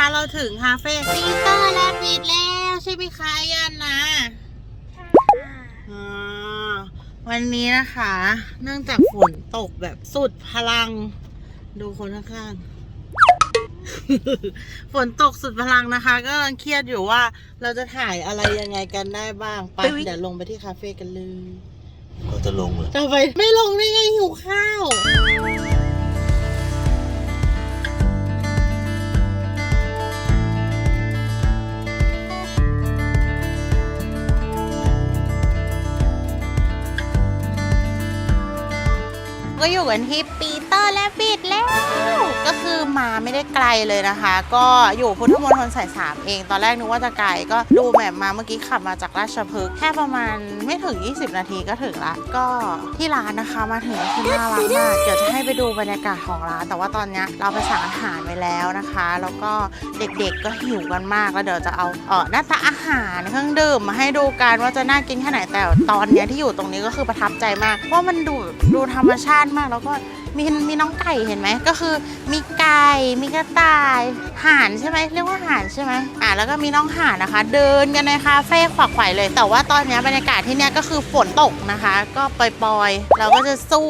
นะคะเราถึงคาเฟ่ปีเตอร์และปิดแล้วใช่ไหมคะยันนะอ่าวันนี้นะคะ เนื่องจากฝนตกแบบสุดพลัง ดูคนข้างๆ ฝนตกสุดพลังนะคะ ก็กำลังเครียดอยู่ว่าเราจะถ่ายอะไรยังไงกันได้บ้างไปเดี๋ยวลงไปที่คาเฟ่กันเลยเราจะลงเหรอจะไปไม่ลงได้ไงหิวข้าว ก็อยู่กันที่ปีเตอร์และบิดแล้ว ก็คือมาไม่ได้ไกลเลยนะคะ ก็อยู่พุทธมณฑลสายสามเอง ตอนแรกนึกว่าจะไกลก็ดูแมพมาเมื่อกี้ขับมาจากราชพฤกษ์แค่ประมาณไม่ถึง 20 นาทีก็ถึงละ ก็ที่ร้านนะคะมาถึงคือน่ารักมากเดี๋ยวจะให้ไปดูบรรยากาศของร้าน แต่ว่าตอนเนี้ยเราไปสั่งอาหารไปแล้วนะคะ แล้วก็เด็กๆก็หิวกันมากแล้วเดี๋ยวจะเอาเออหน้าตาอาหารเครื่องดื่มมาให้ดูกันว่าจะน่ากินแค่ไหนแต่ตอนเนี้ยที่อยู่ตรงนี้ก็คือประทับใจมากเพราะมันดูดูธรรมชาติมาก แล้วก็มีมีน้องไก่เห็นไหมก็คือมีไก่มีกระต่ายห่านใช่ไหมเรียกว่าห่านใช่ไหมอ่าแล้วก็มีน้องห่านนะคะ เดินกันในคาเฟ่ขวักไขว่เลย แต่ว่าตอนนี้บรรยากาศที่เนี้ยก็คือฝนตกนะคะ ก็ปล่อยๆ เราก็จะสู้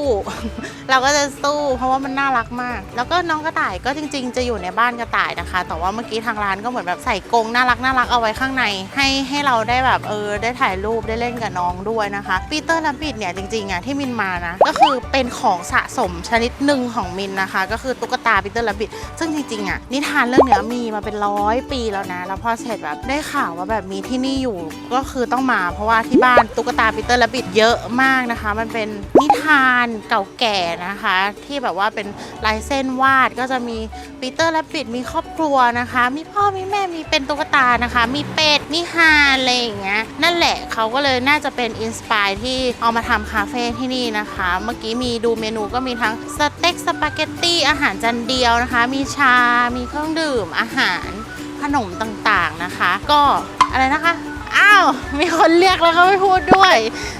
เราก็จะสู้ เพราะว่ามันน่ารักมาก แล้วก็น้องกระต่ายก็จริง ๆ จะอยู่ในบ้านกระต่ายนะคะ แต่ว่าเมื่อกี้ทางร้านก็เหมือนแบบใส่กรงน่ารักน่ารักเอาไว้ข้างใน ให้ให้เราได้แบบเออได้ถ่ายรูปได้เล่นกับน้องด้วยนะคะปีเตอร์และบิดเนี่ยจริงๆอะที่มินมานะก็คือเป็นของสะสมชนิดหนึ่งของมินนะคะ ก็คือตุ๊กตาปีเตอร์และบิดซึ่งจริงๆอะนิทานเรื่องเนี้ยมีมาเป็นร้อยปีแล้วนะ แล้วพอเสร็จแบบได้ข่าวว่าแบบมีที่นี่อยู่ก็คือต้องมา เพราะว่าที่บ้านตุ๊กตาปีเตอร์และบิดเยอะมากนะคะ มันเป็นนิทานเก่าแก่นะคะ ที่แบบว่าเป็นลายเส้นวาดก็จะมีปีเตอร์และบิดมีครอบครัวนะคะ มีพ่อมีแม่มีเป็นตุ๊กตานะคะ มีเป็ดมีห่านอะไรอย่างเงี้ยนั่นแหละเขาก็เลยน่าจะเป็นอินสปายที่เอามาทำคาเฟ่ที่นี่นะคะ เมื่อกี้มีดูเมนูก็มีทั้งสเต็กสปาเกตตี้อาหารจานเดียวนะคะ มีชา มีเครื่องดื่มอาหารขนมต่างๆนะคะ ก็อะไรนะคะ อ้าว มีคนเรียกแล้วก็ไม่พูดด้วย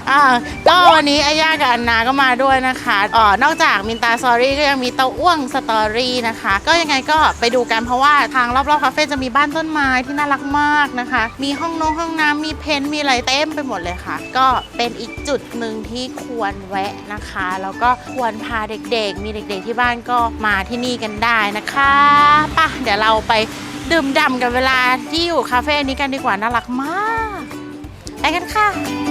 อ่าก็วันนี้อาย่ากับอันนาก็มาด้วยนะคะอ๋อนอกจากมินตาสตอรี่ก็ยังมีเต้าอ้วงสตอรี่นะคะ ก็ยังไงก็ไปดูกันเพราะว่าทางรอบๆคาเฟ่จะมีบ้านต้นไม้ที่น่ารักมากนะคะ มีห้องนงห้องน้ำมีเพนท์มีอะไรเต็มไปหมดเลยค่ะ ก็เป็นอีกจุดหนึ่งที่ควรแวะนะคะ แล้วก็ควรพาเด็กๆ มีเด็กๆที่บ้านก็มาที่นี่กันได้นะคะป่ะเดี๋ยวเราไปดื่มด่ำกับเวลาที่อยู่คาเฟ่นี้กันดีกว่าน่ารักมาก ไปกันค่ะ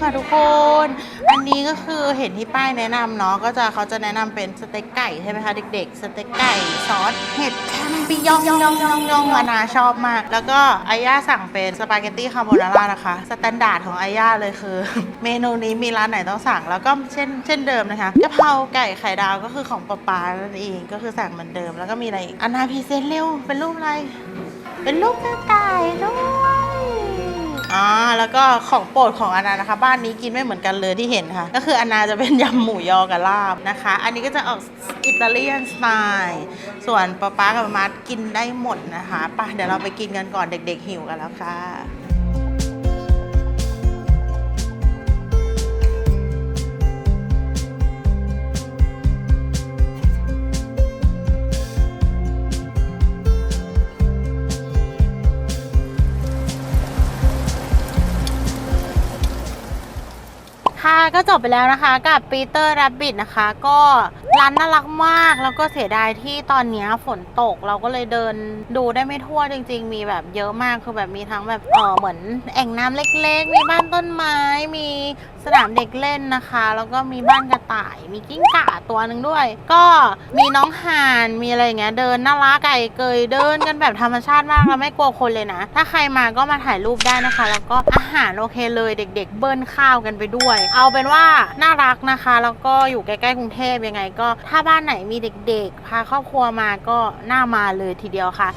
ค่ะทุกคน อันนี้ก็คือเห็นที่ป้ายแนะนำเนาะก็จะเขาจะแนะนำเป็นสเต็กไก่ใช่ไหมคะเด็กๆ สเต็กไก่ซอสเห็ดแคมปิยองยองยองยองยองอานาชอบมาก แล้วก็อาย่าสั่งเป็นสปาเกตตี้คาโบนาร่านะคะสแตนดาร์ดของอาย่าเลยคือ เมนูนี้มีร้านไหนต้องสั่งแล้วก็เช่นเช่นเดิมนะคะกะเพราไก่ไข่ดาวก็คือของป๊าป๊านั่นเองก็คือสั่งเหมือนเดิม แล้วก็มีอะไรอีกอนาพีเซนเร็วเป็นรูปอะไร เป็นรูปกระต่ายด้วย อ่าแล้วก็ของโปรดของอานานะคะ บ้านนี้กินไม่เหมือนกันเลยที่เห็นค่ะ ก็คืออานาจะเป็นยำหมูยอกับลาบนะคะ อันนี้ก็จะออกอิตาเลียนสไตล์ส่วนป๊าป๊ากับมาร์กินได้หมดนะคะไปเดี๋ยวเราไปกินกันก่อนเด็ก ๆ หิวกันแล้วค่ะ ก็จบไปแล้วนะคะกับปีเตอร์รับบิทนะคะ ก็ร้านน่ารักมากแล้วก็เสียดายที่ตอนนี้ฝนตกเราก็เลยเดินดูได้ไม่ทั่วจริง ๆ มีแบบเยอะมากคือแบบมีทั้งแบบเออเหมือนแอ่งน้ำเล็ก ๆ มีบ้านต้นไม้ มีสนามเด็กเล่นนะคะ แล้วก็มีบ้านกระต่าย มีกิ้งก่าตัวหนึ่งด้วย ก็มีน้องห่านมีอะไรอย่างเงี้ยเดินน่ารักไก่เกยเดินกันแบบธรรมชาติมากแล้วไม่กลัวคนเลยนะ ถ้าใครมาก็มาถ่ายรูปได้นะคะ แล้วก็อาหารโอเคเลยเด็ก ๆ เบิ้ลข้าวกันไปด้วย เอาเป็นว่าน่ารักนะคะ แล้วก็อยู่ใกล้ๆกรุงเทพยังไง ก็ถ้าบ้านไหนมีเด็กๆ พาครอบครัวมาก็น่ามาเลยทีเดียวค่ะ